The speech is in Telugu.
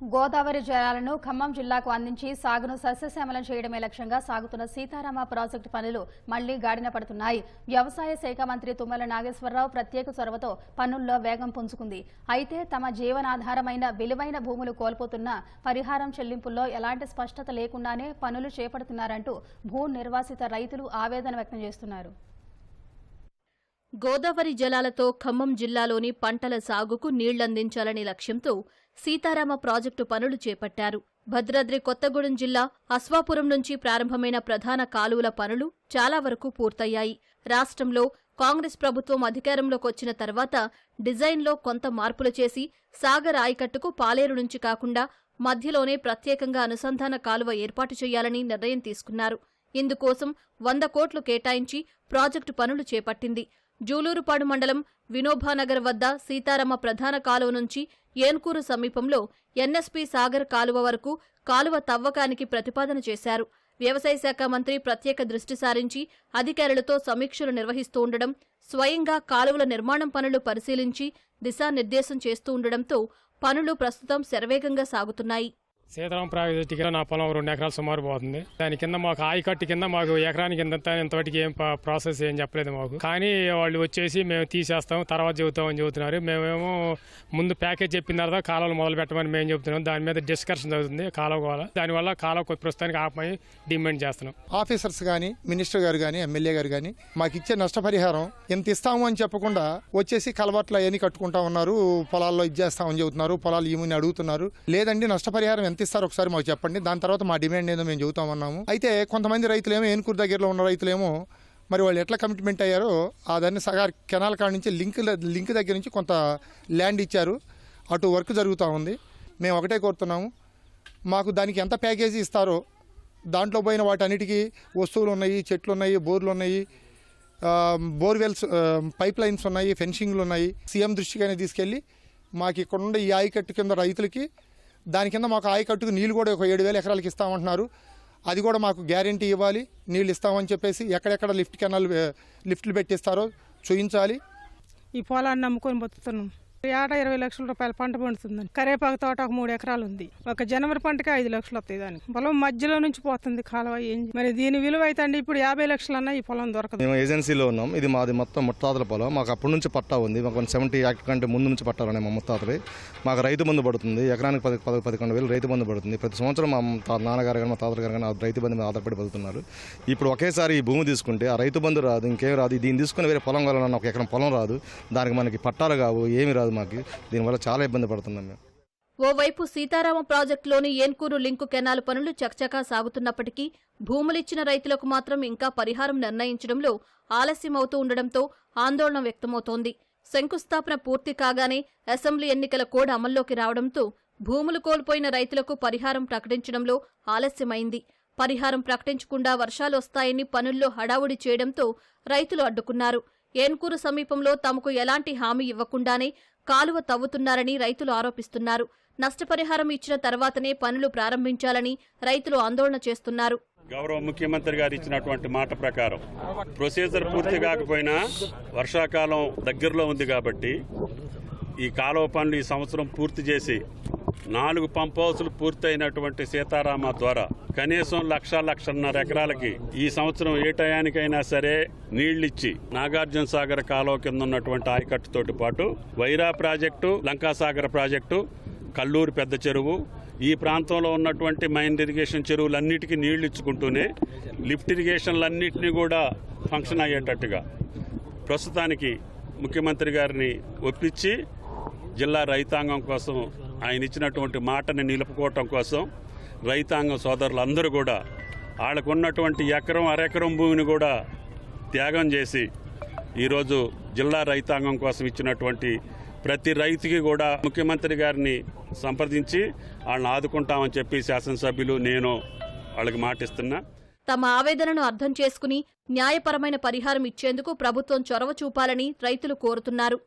గోదావరి జలాలను ఖమ్మం జిల్లాకు అందించి సాగును సస్యశ్యామలం చేయడమే లక్ష్యంగా సాగుతున్న సీతారామ ప్రాజెక్టు పనులు మళ్ళీ గాడిన పడుతున్నాయి. వ్యవసాయ శాఖ మంత్రి తుమ్మల నాగేశ్వరరావు ప్రత్యేక చొరవతో పనుల్లో వేగం పుంజుకుంది. అయితే తమ జీవనాధారమైన విలువైన భూములు కోల్పోతున్న పరిహారం చెల్లింపుల్లో ఎలాంటి స్పష్టత లేకుండానే పనులు చేపడుతున్నారంటూ భూ నిర్వాసిత రైతులు ఆవేదన వ్యక్తం చేస్తున్నారు. గోదావరి జలాలతో ఖమ్మం జిల్లాలోని పంటల సాగుకు నీళ్ళందించాలనే లక్ష్యంతో సీతారామ ప్రాజెక్టు పనులు చేపట్టారు. భద్రాద్రి కొత్తగూడెం జిల్లా అస్వాపురం నుంచి ప్రారంభమైన ప్రధాన కాలువల పనులు చాలా వరకు పూర్తయ్యాయి. రాష్ట్రంలో కాంగ్రెస్ ప్రభుత్వం అధికారంలోకి వచ్చిన తర్వాత డిజైన్లో కొంత మార్పులు చేసి సాగర్ ఆయకట్టుకు పాలేరు నుంచి కాకుండా మధ్యలోనే ప్రత్యేకంగా అనుసంధాన కాలువ ఏర్పాటు చేయాలని నిర్ణయం తీసుకున్నారు. ఇందుకోసం వంద కోట్లు కేటాయించి ప్రాజెక్టు పనులు చేపట్టింది. జూలూరుపాడు మండలం వినోభానగర్ వద్ద సీతారామ ప్రధాన కాలువ నుంచి ఏన్కూరు సమీపంలో ఎన్ఎస్పీ సాగర్ కాలువ వరకు కాలువ తవ్వకానికి ప్రతిపాదన చేశారు. వ్యవసాయ శాఖ మంత్రి ప్రత్యేక దృష్టి సారించి అధికారులతో సమీక్షలు నిర్వహిస్తూ ఉండడం స్వయంగా కాలువల నిర్మాణం పనులు పరిశీలించి దిశానిర్దేశం చేస్తూ ఉండడంతో పనులు ప్రస్తుతం శరవేగంగా సాగుతున్నాయి. సీతారాం ప్రాజెక్టుకి నా పొలం రెండు ఎకరాలు సుమారు పోతుంది. దాని కింద మాకు ఆయకట్టు కింద మాకు ఎకరానికి ఇంత ఇంతవరకు ఏం ప్రాసెస్ ఏం చెప్పలేదు మాకు. కానీ వాళ్ళు వచ్చేసి మేము తీసేస్తాం తర్వాత చెబుతామని చెబుతున్నారు. మేమేమో ముందు ప్యాకేజ్ చెప్పిన తర్వాత కాలువలు మొదలు పెట్టమని మేము చెబుతున్నాం. దాని మీద డిస్కషన్ జరుగుతుంది కాలువ కావాలి దానివల్ల కాలువ ప్రస్తుతానికి ఆపమని డిమాండ్ చేస్తున్నాం. ఆఫీసర్స్ కానీ మినిస్టర్ గారు కానీ ఎమ్మెల్యే గారు కానీ మాకు ఇచ్చే నష్టపరిహారం ఎంత ఇస్తాము అని చెప్పకుండా వచ్చేసి కలబట్లు అవన్నీ కట్టుకుంటా ఉన్నారు. పొలాల్లో ఇచ్చేస్తామని చెబుతున్నారు. పొలాలు ఏమని అడుగుతున్నారు. లేదండి నష్టపరిహారం ఎంత ఇస్తారు ఒకసారి మాకు చెప్పండి. దాని తర్వాత మా డిమాండ్ ఏదో మేము చెబుతామన్నాము అయితే కొంతమంది రైతులేమో ఏనుకూరు దగ్గరలో ఉన్న రైతులేమో మరి వాళ్ళు ఎట్లా కమిట్మెంట్ అయ్యారో ఆ దాన్ని సగారు కెనాల్ కాడ నుంచి లింక్ లింక్ దగ్గర నుంచి కొంత ల్యాండ్ ఇచ్చారు. అటు వర్క్ జరుగుతూ ఉంది. మేము ఒకటే కోరుతున్నాము. మాకు దానికి ఎంత ప్యాకేజీ ఇస్తారో దాంట్లో పోయిన వాటన్నిటికీ వస్తువులు ఉన్నాయి చెట్లు ఉన్నాయి బోర్లు ఉన్నాయి బోర్వెల్స్ పైప్ లైన్స్ ఉన్నాయి ఫెన్సింగ్లు ఉన్నాయి. సీఎం దృష్టికైనా తీసుకెళ్ళి మాకు ఇక్కడ ఉండే ఈ ఆయకట్టు కింద రైతులకి దాని కింద మాకు ఆయకట్టుకు నీళ్ళు కూడా ఒక ఏడు వేల ఎకరాలకి ఇస్తామంటున్నారు. అది కూడా మాకు గ్యారంటీ ఇవ్వాలి. నీళ్ళు ఇస్తామని చెప్పేసి ఎక్కడెక్కడ లిఫ్ట్ కెనాల్ లిఫ్ట్లు పెట్టిస్తారో చూయించాలి. ఈ పొలాన్ని నమ్ముకొని బతుకుతున్నాం. ఏటా ఇరవై లక్షల రూపాయల పంట పండుతుందండి. కరేపాకు తోట ఒక మూడు ఎకరాలు ఉంది ఒక జనవరి పంటకి ఐదు లక్షలు వస్తాయి దానికి. పొలం మధ్యలో నుంచి పోతుంది కాలువ మరి దీని విలువ అయితే అండి ఇప్పుడు యాభై లక్షలన్నా ఈ పొలం దొరకదు. మేము ఏజెన్సీలో ఉన్నాం. ఇది మాది మొత్తం ముత్తాతల పొలం. మాకు అప్పటి నుంచి పట్టా ఉంది. మాకు సెవెంటీ యాక్ట్ కంటే ముందు నుంచి పట్టాలని మా ముత్తాతలు మాకు రైతు బంధు పడుతుంది. ఎకరానికి పది పది పదకొండు వేలు రైతు బంధు పడుతుంది. ప్రతి సంవత్సరం మా నాన్నగారు కానీ మా తాతగారు కానీ రైతు బంధు మీద ఆధారపడి బతుకుతున్నారు. ఇప్పుడు ఒకేసారి ఈ భూమి తీసుకుంటే ఆ రైతు బంధు రాదు ఇంకేం రాదు. దీన్ని తీసుకుని వేరే పొలం కావాలన్నా ఒక ఎకరం పొలం రాదు. దానికి మనకి పట్టాలు కావు ఏమి రాదు. మాకు. దీనివల్ల చాలా ఇబ్బంది పడుతున్నాం మేము. ఓవైపు సీతారామ ప్రాజెక్టులోని ఏన్కూరు లింకు కెనాల్ పనులు చకచకా సాగుతున్నప్పటికీ భూములిచ్చిన రైతులకు మాత్రం ఇంకా పరిహారం నిర్ణయించడంలో ఆలస్యమవుతూ ఉండడంతో ఆందోళన వ్యక్తమవుతోంది. శంకుస్థాపన పూర్తి కాగానే అసెంబ్లీ ఎన్నికల కోడ్ అమల్లోకి రావడంతో భూములు కోల్పోయిన రైతులకు పరిహారం ప్రకటించడంలో ఆలస్యమైంది. పరిహారం ప్రకటించకుండా వర్షాలు వస్తాయని పనుల్లో హడావుడి చేయడంతో రైతులు అడ్డుకున్నారు. ఏన్కూరు సమీపంలో తమకు ఎలాంటి హామీ ఇవ్వకుండానే కాలువ తవ్వుతున్నారని రైతులు ఆరోపిస్తున్నారు. నష్టపరిహారం ఇచ్చిన తర్వాతనే పనులు ప్రారంభించాలని రైతులు ఆందోళన చేస్తున్నారు. గౌరవ ముఖ్యమంత్రి గారు ఇచ్చినటువంటి మాట ప్రకారం ప్రొసీజర్ పూర్తి కాకపోయినా వర్షాకాలం దగ్గరలో ఉంది కాబట్టి ఈ కాలువ పనులు ఈ సంవత్సరం పూర్తి చేసి నాలుగు పంప్ హౌసులు పూర్తయినటువంటి సీతారామ ద్వారా కనీసం లక్ష లక్షన్నర ఎకరాలకి ఈ సంవత్సరం ఏ టయానికైనా సరే నీళ్ళిచ్చి నాగార్జున సాగర్ కాలువ కింద ఉన్నటువంటి ఆయకట్టుతోటి పాటు వైరా ప్రాజెక్టు లంకాసాగర్ ప్రాజెక్టు కల్లూరు పెద్ద చెరువు ఈ ప్రాంతంలో ఉన్నటువంటి మైన్ ఇరిగేషన్ చెరువులన్నిటికీ నీళ్ళు ఇచ్చుకుంటూనే లిఫ్ట్ ఇరిగేషన్లన్నింటినీ కూడా ఫంక్షన్ అయ్యేటట్టుగా ప్రస్తుతానికి ముఖ్యమంత్రి గారిని ఒప్పించి జిల్లా రైతాంగం కోసం ఆయన ఇచ్చినటువంటి మాటని నిలుపుకోవటం కోసం రైతాంగం సోదరులందరూ కూడా వాళ్ళకున్నటువంటి ఎకరం అరెకరం భూమిని కూడా త్యాగం చేసి ఈరోజు జిల్లా రైతాంగం కోసం ఇచ్చినటువంటి ప్రతి రైతుకి కూడా ముఖ్యమంత్రి గారిని సంప్రదించి వాళ్ళని ఆదుకుంటామని చెప్పి శాసనసభ్యులు నేను వాళ్ళకి మాటిస్తున్నా. తమ ఆవేదనను అర్థం చేసుకుని న్యాయపరమైన పరిహారం ఇచ్చేందుకు ప్రభుత్వం చొరవ చూపాలని రైతులు కోరుతున్నారు.